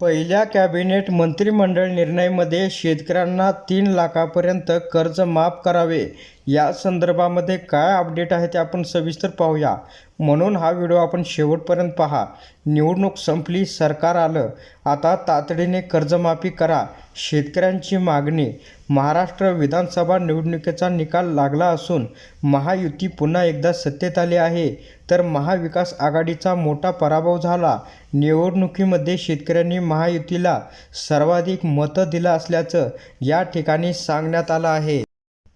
पहिल्या कॅबिनेट मंत्रिमंडळ निर्णयामध्ये शेतकऱ्यांना तीन लाखापर्यंत कर्ज माफ करावे. या संदर्भामध्ये काय अपडेट आहे ते आपण सविस्तर पाहूया. म्हणून हा व्हिडिओ आपण शेवटपर्यंत पहा. निवडणूक संपली सरकार आलं. आता तातडीने कर्जमाफी करा. शेतकऱ्यांची मागणी. महाराष्ट्र विधानसभा निवडणुकीचा निकाल लागला असून महायुती पुन्हा एकदा सत्तेत आली आहे. तर महाविकास आघाडीचा मोठा पराभव झाला. निवडणुकीमध्ये शेतकऱ्यांनी महायुतीला सर्वाधिक मतं दिलं असल्याचं या ठिकाणी सांगण्यात आलं आहे.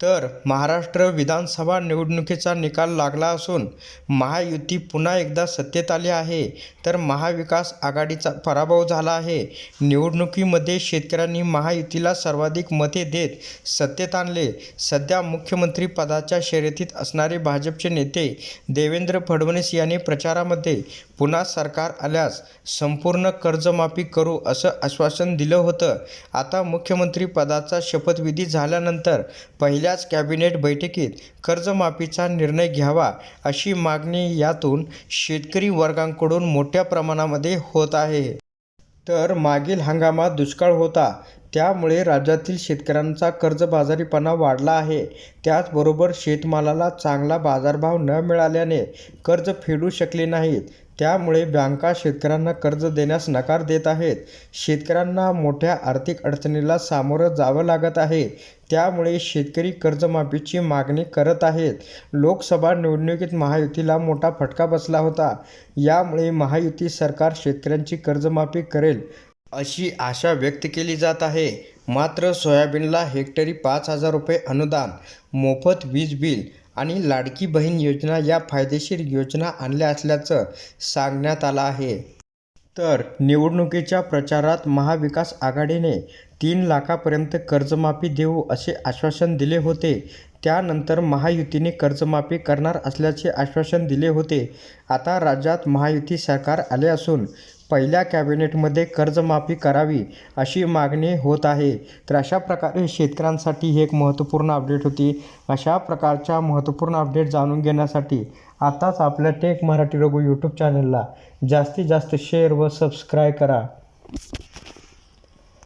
तर महाराष्ट्र विधानसभा निवडणुकीचा निकाल लागला असून महायुती पुन्हा एकदा सत्तेत आली आहे. तर महाविकास आघाडीचा पराभव झाला आहे. निवडणुकीमध्ये शेतकऱ्यांनी महायुतीला सर्वाधिक मते देत सत्तेत आणले. सध्या मुख्यमंत्री पदाच्या शर्यतीत असणारे भाजपचे नेते देवेंद्र फडणवीस यांनी प्रचारामध्ये पुन्हा सरकार आल्यास संपूर्ण कर्जमाफी करू असं आश्वासन दिलं होतं. आता मुख्यमंत्री पदाचा शपथविधी झाल्यानंतर पहिल्याच कॅबिनेट बैठकीत कर्जमाफीचा निर्णय घ्यावा अशी मागणी यातून शेतकरी वर्गांकडून मोठ्या प्रमाणामध्ये होत आहे. तर मागील हंगामात दुष्काळ होता. त्यामुळे राज्यातील शेतकऱ्यांचा कर्जबाजारीपणा वाढला आहे. त्याचबरोबर शेतमालाला चांगला बाजारभाव न मिळाल्याने कर्ज फेडू शकले नाहीत. त्यामुळे बँका शेतकऱ्यांना कर्ज देण्यास नकार देत आहेत. शेतकऱ्यांना मोठ्या आर्थिक अडचणीला सामोरं जावं लागत आहे. त्यामुळे शेतकरी कर्जमाफीची मागणी करत आहेत. लोकसभा निवडणुकीत महायुतीला मोठा फटका बसला होता. यामुळे महायुती सरकार शेतकऱ्यांची कर्जमाफी करेल अशी आशा व्यक्त केली जात आहे. मात्र सोयाबीनला हेक्टरी पाच हजार रुपये अनुदान मोफत वीज बिल आणि लाडकी बहीण योजना या फायदेशीर योजना आणल्या असल्याचं सांगण्यात आलं आहे. तर निवडणुकीच्या प्रचारात महाविकास आघाडीने तीन लाखापर्यंत कर्जमाफी देऊ असे आश्वासन दिले होते. त्यानंतर महायुतीने कर्जमाफी करणार असल्याचे आश्वासन दिले होते. आता राज्यात महायुती सरकार आले असून पहिल्या कॅबिनेटमध्ये कर्जमाफी करावी अशी मागणी होत आहे. तर अशा प्रकारे शेतकऱ्यांसाठी ही एक महत्त्वपूर्ण अपडेट होती. अशा प्रकारच्या महत्त्वपूर्ण अपडेट जाणून घेण्यासाठी आताच आपल्या टेक मराठी रघु यूट्यूब चॅनलला जास्तीत जास्त शेअर व सबस्क्राईब करा.